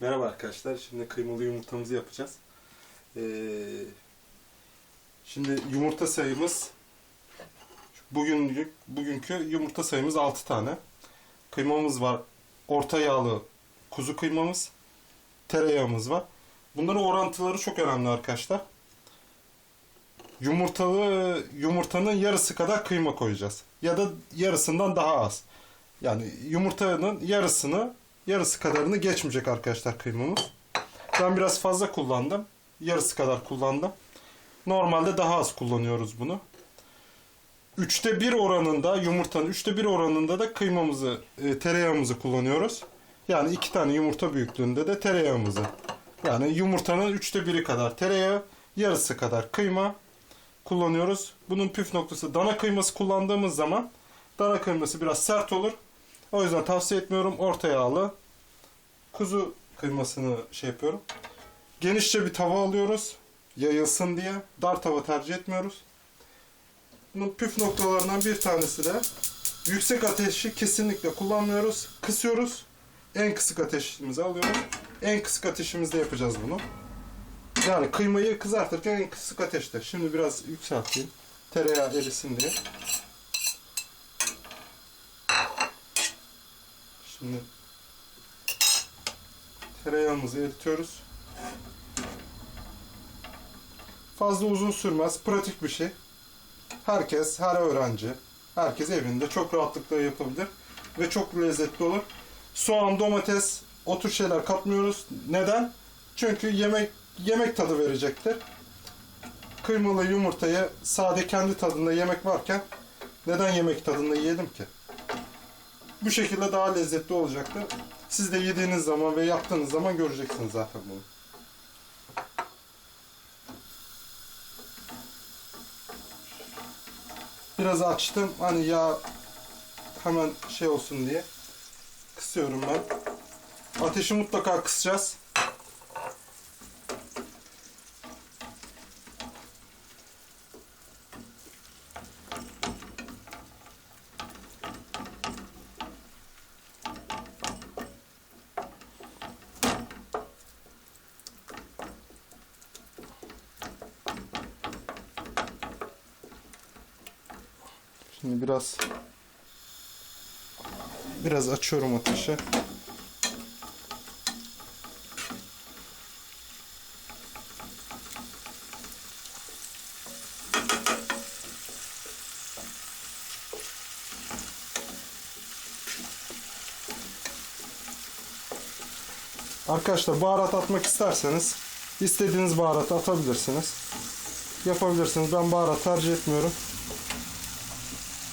Merhaba arkadaşlar. Şimdi kıymalı yumurtamızı yapacağız. Ee, şimdi yumurta sayımız bugün bugünkü yumurta sayımız 6 tane. Kıymamız var. Orta yağlı kuzu kıymamız. Tereyağımız var. Bunların orantıları çok önemli arkadaşlar. Yumurtalı yumurtanın yarısı kadar kıyma koyacağız. Ya da yarısından daha az. Yani yumurtanın yarısını yarısı kadarını geçmeyecek arkadaşlar kıymamız. Ben biraz fazla kullandım. Yarısı kadar kullandım. Normalde daha az kullanıyoruz bunu. Üçte bir oranında yumurtanın üçte bir oranında da kıymamızı, e, tereyağımızı kullanıyoruz. Yani iki tane yumurta büyüklüğünde de tereyağımızı. Yani yumurtanın üçte biri kadar tereyağı, yarısı kadar kıyma kullanıyoruz. Bunun püf noktası dana kıyması kullandığımız zaman dana kıyması biraz sert olur. O yüzden tavsiye etmiyorum. Orta yağlı kuzu kıymasını şey yapıyorum. Genişçe bir tava alıyoruz. Yayılsın diye. Dar tava tercih etmiyoruz. Bunun püf noktalarından bir tanesi de yüksek ateşi kesinlikle kullanmıyoruz. Kısıyoruz. En kısık ateşimizi alıyoruz. En kısık ateşimizde yapacağız bunu. Yani kıymayı kızartırken en kısık ateşte. Şimdi biraz yükselteyim. Tereyağı erisin diye. Şimdi tereyağımızı eritiyoruz. Fazla uzun sürmez. Pratik bir şey. Herkes, her öğrenci, herkes evinde çok rahatlıkla yapabilir. Ve çok lezzetli olur. Soğan, domates, o tür şeyler katmıyoruz. Neden? Çünkü yemek yemek tadı verecektir. Kıymalı yumurtayı sade kendi tadında yemek varken neden yemek tadında yiyelim ki? Bu şekilde daha lezzetli olacaktır. Siz de yediğiniz zaman ve yaptığınız zaman göreceksiniz zaten bunu. Biraz açtım. Hani yağ hemen şey olsun diye. Kısıyorum ben. Ateşi mutlaka kısacağız. Şimdi biraz biraz açıyorum ateşi. Arkadaşlar baharat atmak isterseniz istediğiniz baharatı atabilirsiniz. Yapabilirsiniz. Ben baharat tercih etmiyorum.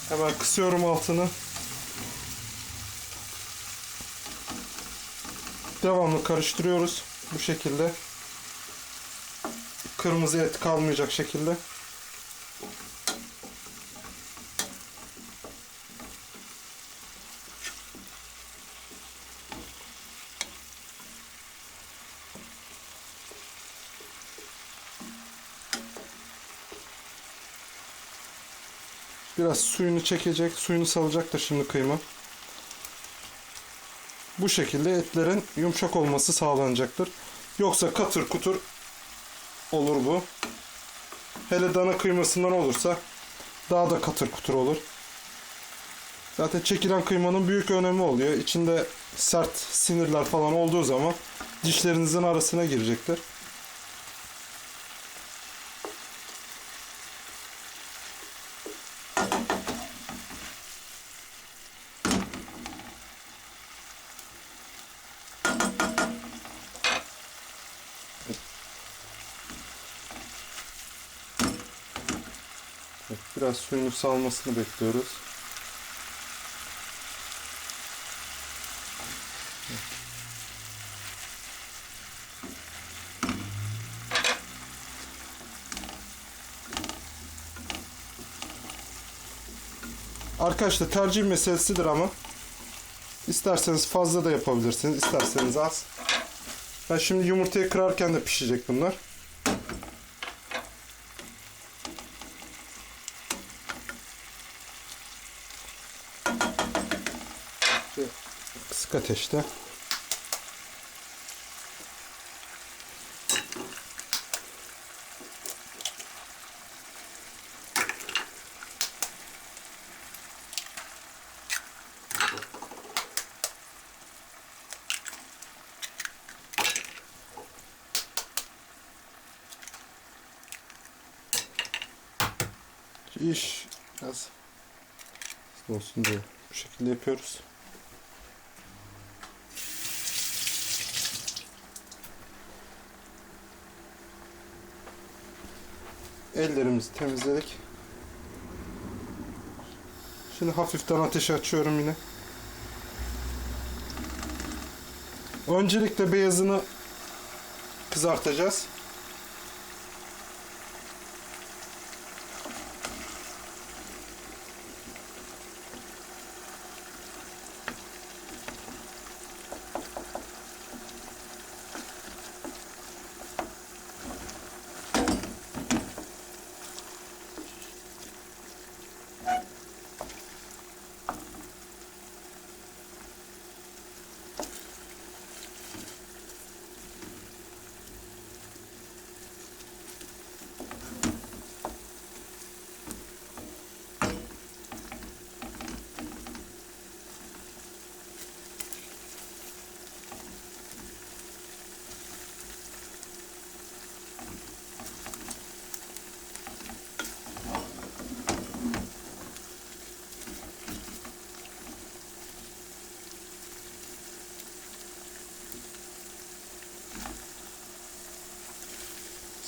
Hemen kısıyorum altını. Devamlı karıştırıyoruz bu şekilde. Kırmızı et kalmayacak şekilde. Biraz suyunu çekecek, suyunu salacaktır şimdi kıyma. Bu şekilde etlerin yumuşak olması sağlanacaktır. Yoksa katır kutur olur bu. Hele dana kıymasından olursa daha da katır kutur olur. Zaten çekilen kıymanın büyük önemi oluyor. İçinde sert sinirler falan olduğu zaman dişlerinizin arasına girecektir. Biraz suyunu salmasını bekliyoruz. Arkadaşlar tercih meselesidir ama isterseniz fazla da yapabilirsiniz, isterseniz az. Ben şimdi yumurtayı kırarken de pişecek bunlar. ateşte iş biraz olsun diye bu şekilde yapıyoruz. Ellerimizi temizledik. Şimdi hafiften ateşi açıyorum yine. Öncelikle beyazını kızartacağız.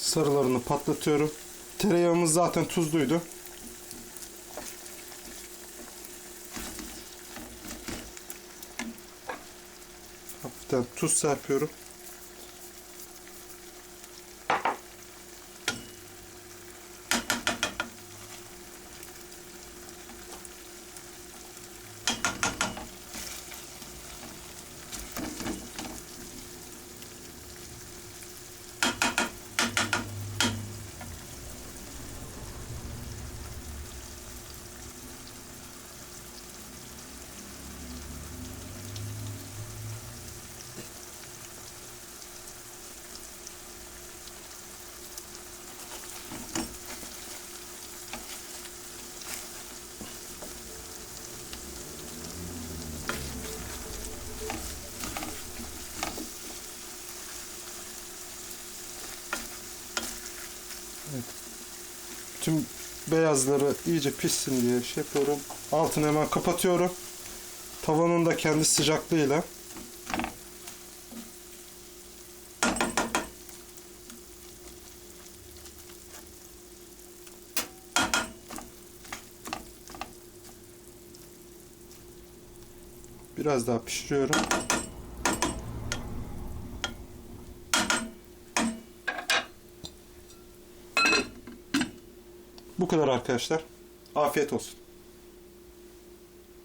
Sarılarını patlatıyorum. Tereyağımız zaten tuzluydu. Hafiften tuz serpiyorum. Tüm beyazları iyice pişsin diye şey yapıyorum. Altını hemen kapatıyorum. Tavanın da kendi sıcaklığıyla. Biraz daha pişiriyorum. Bu kadar arkadaşlar. Afiyet olsun.